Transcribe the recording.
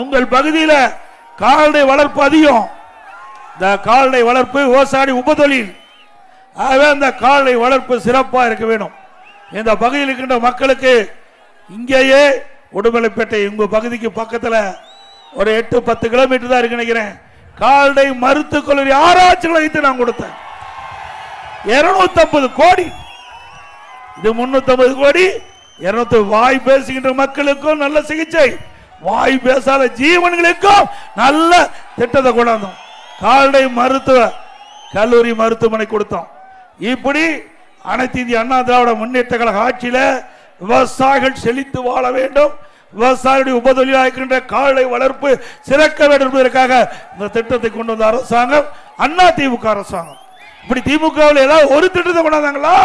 உங்கள் பகுதியில் கால்நடை வளர்ப்பு அதிகம். இந்த கால்நடை வளர்ப்பு விவசாயி உபதொழில். ஆகவே அந்த கால்நடை வளர்ப்பு சிறப்பாக இருக்க வேணும். இந்த பகுதியில் இருக்கின்ற மக்களுக்கு இங்கேயே உடுமலைப்பேட்டை உங்க பகுதிக்கு பக்கத்தில் ஒரு எட்டு பத்து கிலோமீட்டர் தான் இருக்கு நினைக்கிறேன். கால்நடை மருத்துவக் கல்லூரி ஆராய்ச்சிகளை வைத்து நான் கொடுத்தேன். 250 கோடி. இது 350 கோடி. 200 வாய் பேசுகின்ற மக்களுக்கும் நல்ல சிகிச்சை. வாய் பேசாத ஜீவன்களுக்கும் நல்ல திட்டத்தை கொண்டாந்தோம். கால்நடை மருத்துவ கல்லூரி மருத்துவமனை கொடுத்தோம். இப்படி அனைத்து இந்திய அண்ணா திராவிட முன்னேற்ற கழக ஆட்சியில விவசாயிகள் செழித்து வாழ வேண்டும். விவசாயிகளுடைய உபதொழிலாக இருக்கின்ற கால்நடை வளர்ப்பு சிறக்க வேண்டும் என்பதற்காக இந்த திட்டத்தை கொண்டு வந்த அரசாங்கம் அண்ணா திமுக அரசாங்கம். இப்படி திமுகவில் ஏதாவது ஒரு திட்டத்தை கொண்டாந்தாங்களா?